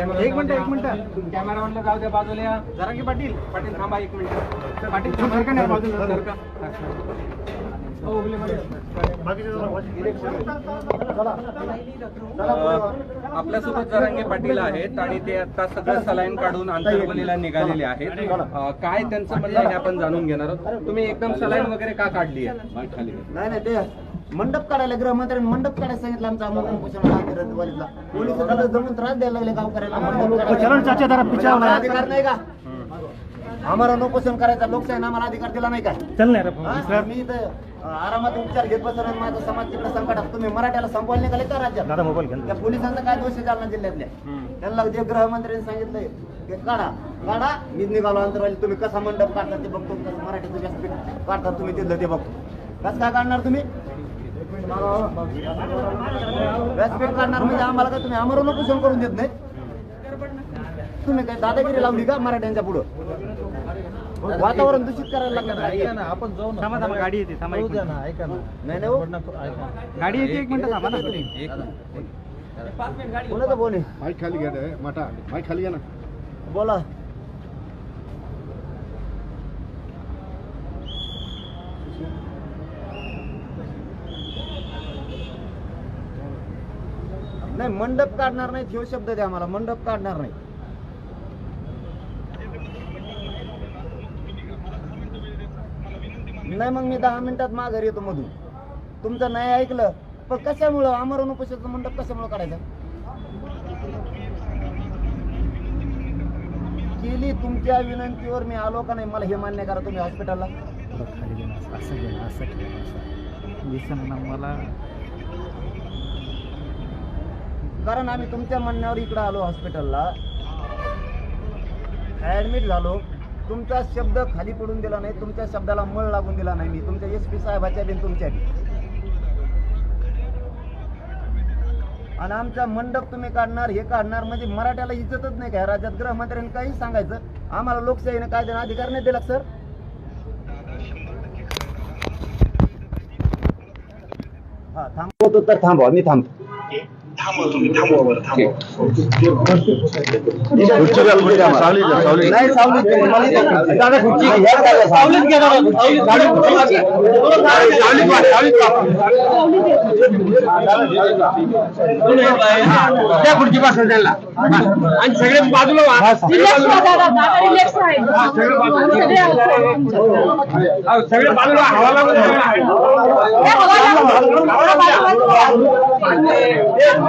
एक मिनिट एक minute. Camera म्हणलं जाऊ द्या बाजूला या. जरांगे पाटील पाटील थांबा एक मिनिट. पाटील सरकार नाही बाजूला सरका. हो, उगले. अं, आपल्यासोबत जरांगे पाटील आहेत आणि ते आता सगळं सलाईन काढून आंतरवलीला निघालेले आहेत. अं, काय त्यांचं म्हणणं आहे हे आपण जाणून घेणार आहोत. तुम्ही एकदम सलाईन वगैरे का काढली आहे? नाही नाही ते मंडप काढायला गृहमंत्र्यांनी मंडप काढायला सांगितलं आमचा वालीला पोलीस जमून त्रास द्यायला लागले गावकऱ्याला मंडप काढायला. आम्हाला अधिकार नाही का? आम्हाला नोपोषण करायचा लोकशाही आम्हाला अधिकार दिला नाही का? हा? मी इथं आरामात उपचार घेत बसलो आणि माझा समाज तिकडे संकटात. तुम्ही मराठ्याला संपवायला निघाले का राज्यात? त्या पोलिसांचा काय दोष आहे जालना जिल्ह्यातल्या त्यांना जे गृहमंत्र्यांनी सांगितलंय ते काढा. काढा. मी निघालो अंतरवाली. तुम्ही कसा मंडप काढता ते बघतो. कसं मराठीचं व्यासपीठ काढता तुम्ही तिथलं ते बघतो. कसं काय काढणार तुम्ही? व्यासपीठ काढणार म्हणजे आम्हाला काय तुम्ही आमरण उपोषण करून देत नाही तुम्ही काय दादागिरी लावली का मराठ्यांच्या पुढं? वातावरण दूषित करायला लागलं ना आपण जाऊ ना. थांबा थांबा गाडी येते थांबा एक मिनिट. ऐका ना. नाही नाही हो. गाडी येते एक मिनिट थांबा ना. कोणाचं बोल आहे? माईक खाली घ्या रे, माटा. माईक खाली घ्या ना. बोला. नाही मंडप काढणार नाही ह्यो शब्द द्या आम्हाला मंडप काढणार नाही नाही मग मी दहा मिनिटात माघारी येतो मधून. तुमचं नाही ऐकलं पण कशामुळं? अमरण उपोषणाचं मंडप कशामुळं काढायचं? केली तुमच्या विनंतीवर मी आलो का नाही? मला हे मान्य करा तुम्ही हॉस्पिटलला असं असं असं. ना मला. कारण आम्ही तुमच्या म्हणण्यावर इकडं आलो हॉस्पिटलला. ऍडमिट झालो. तुमचा शब्द खाली पडून दिला नाही तुमच्या शब्दाला मळ लागून दिला नाही मी. तुमच्या एस पी साहेबाच्या बिन तुमच्या आणि आमचा मंडप तुम्ही काढणार हे काढणार म्हणजे मराठ्याला इज्जतच नाही काय? राज्यात गृहमंत्र्यांनी काही सांगायचं. आम्हाला लोकशाहीने कायद्याने अधिकार नाही दिला सर. हा थांबवतो तर थांबवा मी थांबतो. खुर्ची. सावलीत व्हा, सावलीत व्हा. त्या खुर्ची पासून त्यांना आणि सगळे बाजूला व्हा. रिलॅक्स व्हा दादा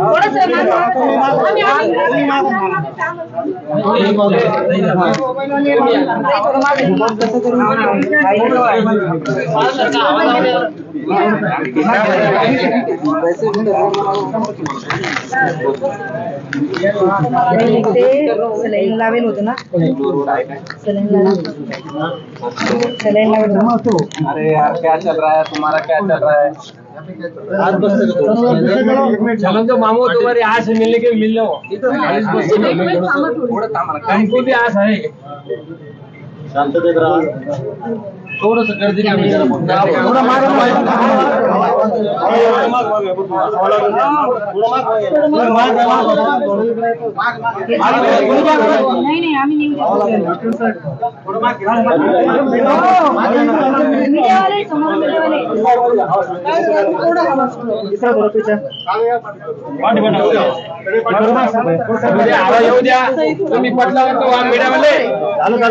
थोडस रिलॅक्स राहा बाजूला व्हा. हवा लागून सलाईन लावेल होतं ना सलाईन लावेल सलाईन लावेल होतं. अरे यार क्या चल रहा है तुम्हारा क्या चल रहा है चलो तो मामू तुम्हारी आज से मिलने के मिल लो थोडं. भी आस है थोडस गर्दी कमी थोडं मागं नाही नाही आम्ही निघू मीडियावाले समोर मीडियावाले आवाज येऊ द्या तुम्ही पटला तो অনলাইন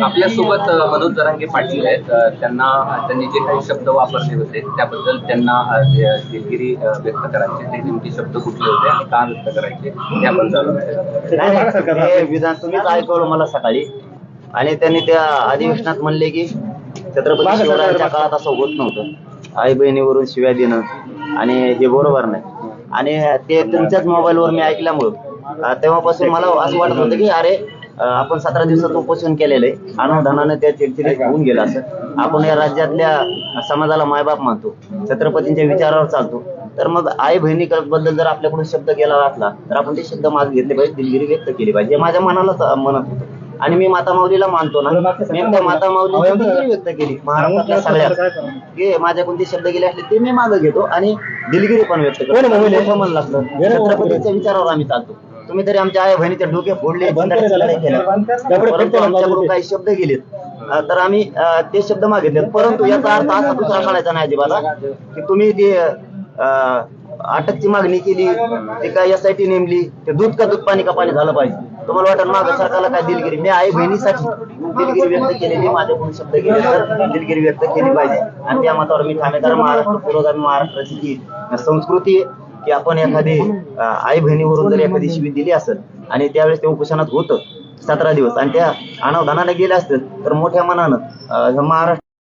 आपल्यासोबत मनोज जरांगे पाटील आहेत. त्यांना त्यांनी जे काही शब्द वापरले होते त्याबद्दल त्यांना दिलगिरी व्यक्त करायचे ते नेमके शब्द कुठले होते आणि का व्यक्त करायचे ते हे विधान तुम्हीच ऐकवलं मला सकाळी. आणि त्यांनी त्या अधिवेशनात म्हणले की छत्रपती शिवरायांच्या काळात असं होत नव्हतं. आई बहिणीवरून शिव्या देणं आणि हे बरोबर नाही. आणि ते तुमच्याच मोबाईलवर मी ऐकल्यामुळं तेव्हापासून मला असं वाटत होतं की अरे आपण सतरा दिवसाचं उपोषण केलेलं आहे अनुदानानं त्या चिडचिडीत होऊन गेलं असं. आपण या राज्यातल्या समाजाला मायबाप मानतो. छत्रपतींच्या विचारावर चालतो. तर मग आई बहिणी बद्दल जर आपल्याकडून शब्द गेला असला तर आपण ते शब्द मागे घेतले पाहिजे. दिलगिरी व्यक्त केली पाहिजे. माझ्या मनालाच म्हणत होतं. आणि मी माता माऊलीला मानतो ना. मी माता माऊलीची दिलगिरी व्यक्त केली? महाराष्ट्रातल्या सगळ्यात की माझ्याकडून जे शब्द गेले असले ते मी मागे घेतो आणि दिलगिरी पण व्यक्त करतो. मन छत्रपतीच्या विचारावर आम्ही चालतो. तुम्ही तरी आमच्या आई बहिणीचे डोके फोडले परंतु आमच्याकडून काही शब्द गेलेत. तर आम्ही ते शब्द मागितले परंतु याचा अर्थ असा दुसरा काढायचा नाही अजिबात की तुम्ही ते अटकची मागणी केली ते काय एस आय टी नेमली ते दूध का दूध पाणी का पाणी झालं पाहिजे? तुम्हाला वाटत माग सरकारला काय दिलगिरी? मी आई बहिणीसाठी दिलगिरी व्यक्त केलेली माझ्याकडून शब्द गेले तर दिलगिरी व्यक्त केली पाहिजे. आणि त्या मतावर मी ठाणेदार महाराष्ट्र पुरोगामी महाराष्ट्राची जी संस्कृती आहे की आपण एखादी आई बहिणीवरून जर एखादी शिबी दिली असेल आणि त्यावेळेस ते उपोषणात होतं सतरा दिवस आणि त्या अनावधानाने गेल्या असतील तर मोठ्या मनानं महाराष्ट्र